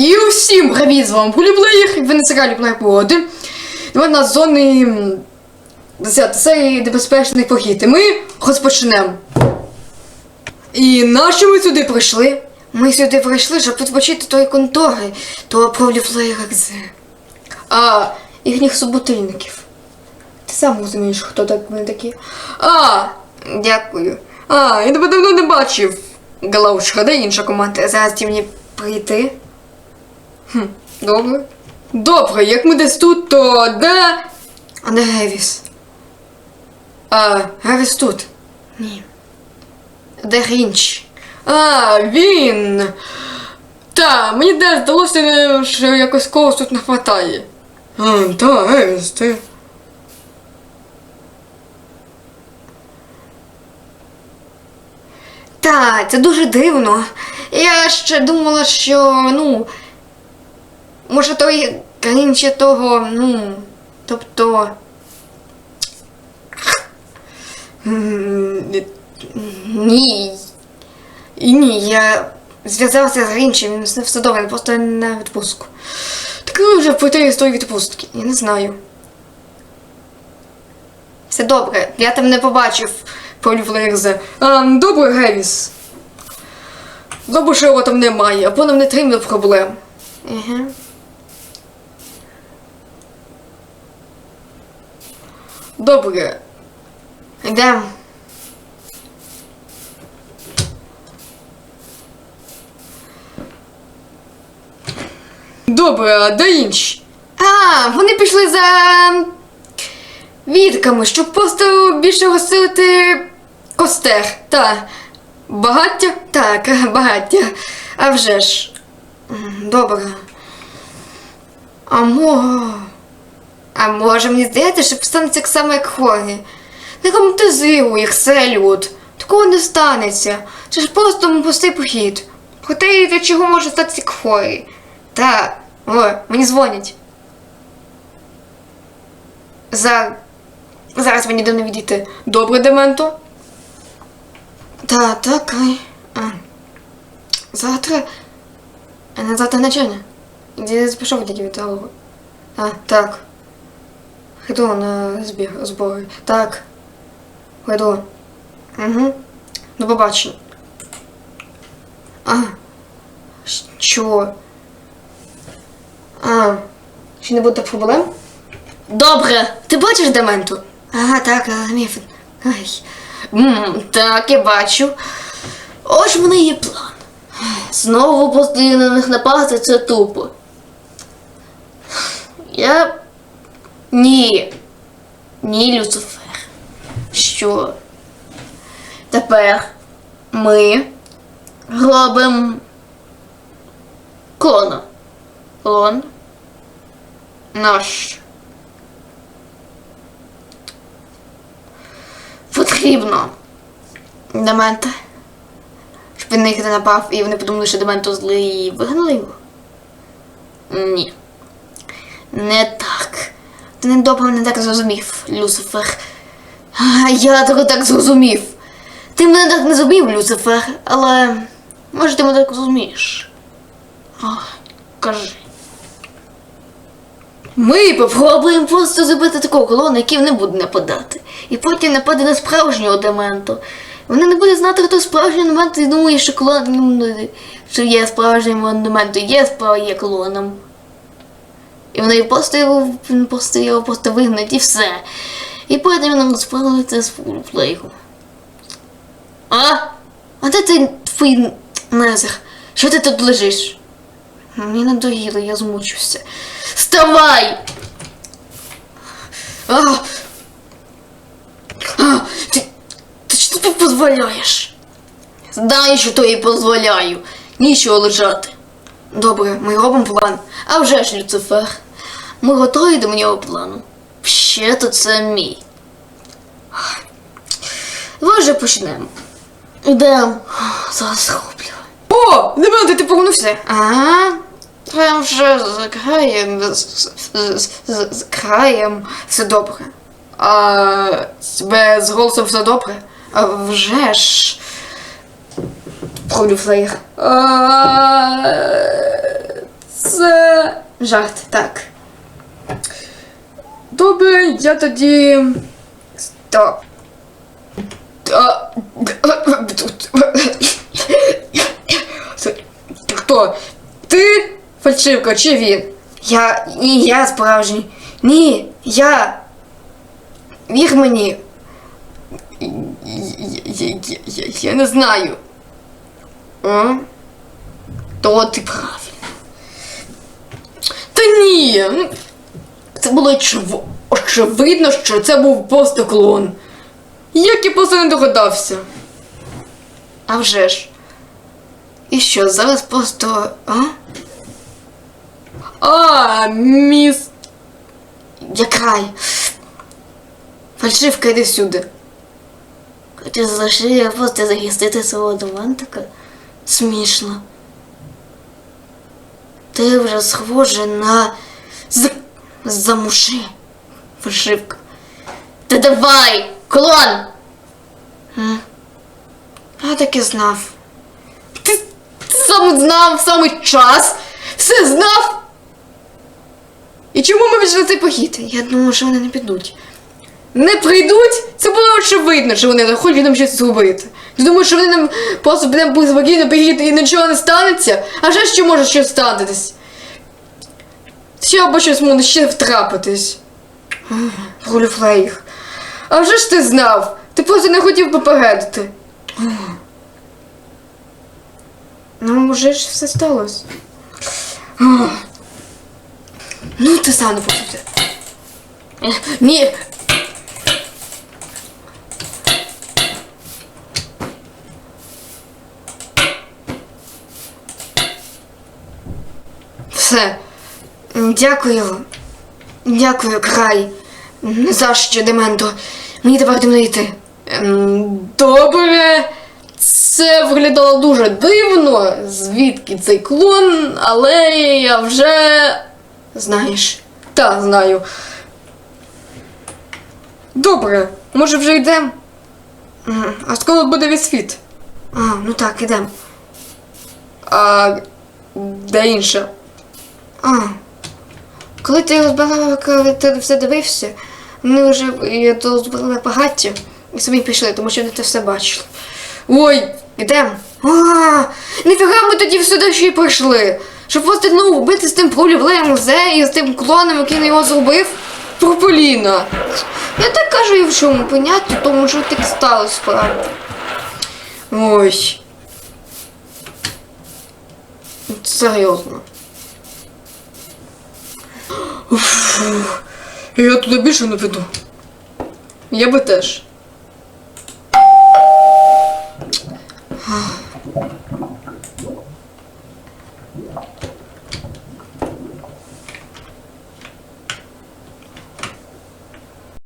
І усім привіт з вами Пуліплеєр, ви на серіалі Плеєр Погоди. Давай на зони м, 10 серії небезпечний похід. І ми розпочнемо. І нащо ми сюди прийшли? Ми сюди прийшли, щоб відпочити тої контори, того Пуліплеєр Екзе. А, їхніх суботильників. Ти сам розумієш, хто так вони такі. А, дякую. А, я тебе давно не бачив. Галаушка, де інша команда? Зараз ті мені прийти. Хм, добре. Добре, як ми десь тут, то де. А де Гевіс? А, Гевіс тут. Ні. Де Рінч? А, він. Та, мені де здалося, що якось когось тут не хватає. А, та, Гевіс, ти. Так, це дуже дивно. Я ще думала, що, ну. Може, той країнче того, ну. Тобто. Ні. І Ні, я зв'язався з він все добре, просто на відпустку. Так коли вже пройти з тої відпустки? Я не знаю. Все добре, я там не побачив Поліфлерзе. А, добре, Гевіс. Добре, що його там немає, або нам не треба проблем. Ага. Добре. Йдемо. Добре, а де інші? А, вони пішли за відками, щоб просто більше розсилити костер. Та. Багаття? Так, багаття. А вже ж. Добре. А мо. А може мені здається, що станеться так само, як хворі. Не романтизируй їх, селюд. Такого не станеться. Це ж просто пустий похід. Проте і для чого може статися як хворі. Так, о, мені дзвонять. За... Зараз мені до не відійти. Добре, Дементо? Та, так. А. Завтра. А на завтра навчання. Де пішов дядя Віталого? А, так. Йду на збори. Так. Йду. Угу. До побачення. А. Що? А. Чи не буде проблем? Добре. Ти бачиш Дементу? Ага, так, Міфен. Ай. М, так, я бачу. Ось в мене є план. Знову постійно на них напасти це тупо. Я. Ні. Ні, Люцифер. Що? Тепер ми робимо клона. Клон. Наш. Потрібно. Демента. Щоб він на не напав і вони подумали, що Дементо злий і вигнали його. Ні. Не так. Ти недобре мене так зрозумів, Люцифер. Я того так зрозумів. Ти мене так не зрозумів, Люцифер, але може ти мене так зрозумієш. Кажи. Ми попробуємо просто зробити таку колону, який не буде нападати. І потім нападе на справжнього дементу. Вони не будуть знати, хто справжній демент і думає, що клон ну, що є справжнім дементом, є справа є клоном. І вони просто його, просто його просто вигнать і все. І потім нам справиться з фулплейгу. А? А де ти твій незер? Що ти тут лежиш? Мені надоїло, я змучуся. Вставай! А! А! Ти, ти що тобі дозволяєш? Знаю, що тобі дозволяю. Нічого лежати. Добре, ми робимо план. А вже ж, Люцифер. Ми готові до нього плану. Ще то це мій. Давай вже почнемо. Ідемо. Зараз зроблю. О! Демонте, ти повернувся. Ага. Прям вже з краєм. З, з, з, з, з краєм. Все добре. А тебе з голосом все добре? А вже ж. Пролю флеєр. А, Жарт, так. Добре, я тоді. Стоп. Та- Хто? Ти фальшивка чи він? Я. Ні, я справжній. Ні, я. Вір мені. Я, я, я, я, я не знаю. А? То ти правильно. Та ні. Це було очев- очевидно, що це був просто клон. Як я просто не догадався. А вже ж. І що, зараз просто. А? А, міс. Якрай. Фальшивка йди сюди. Ти залишив просто захистити свого домантика? Смішно. Ти вже схожа на. Замуши. Фальшивка. Та давай, клон! М? Я так і знав. Ти, ти сам знав в самий час. Все знав. І чому ми пішли цей похід? Я думаю, що вони не підуть. Не прийдуть? Це було очевидно, що вони не хочуть нам щось зробити. Ти думаєш, що вони нам просто будемо спокійно бігти і нічого не станеться? А вже що може щось статись? Ще або щось може ще втрапитись. Роліфлеїх. А вже ж ти знав. Ти просто не хотів попередити. Ну, вже ж все сталося. Ну, ти сам не. Ні. Все. Дякую. Дякую, край. За що, Дементо. Мені тепер темно йти. Ем, Добре. Це виглядало дуже дивно, звідки цей клон, але я вже. Знаєш. Та, знаю. Добре, може вже йдемо? А скоро буде відсвіт. А, ну так, ідемо. А де інше? А. Коли ти розбирав, коли ти все дивився, вони вже то збили багаття і самі пішли, тому що вони це все бачили. Ой, ідемо. А, ніфіга ми тоді ще й прийшли. Щоб просто ну, вбити з тим пролівлеєм зе і з тим клоном, який на його зробив. Прополіна. Я так кажу і в чому поняття, тому що так сталося справді. Ой. Серйозно. Уф, Я туди більше не піду. Я би теж.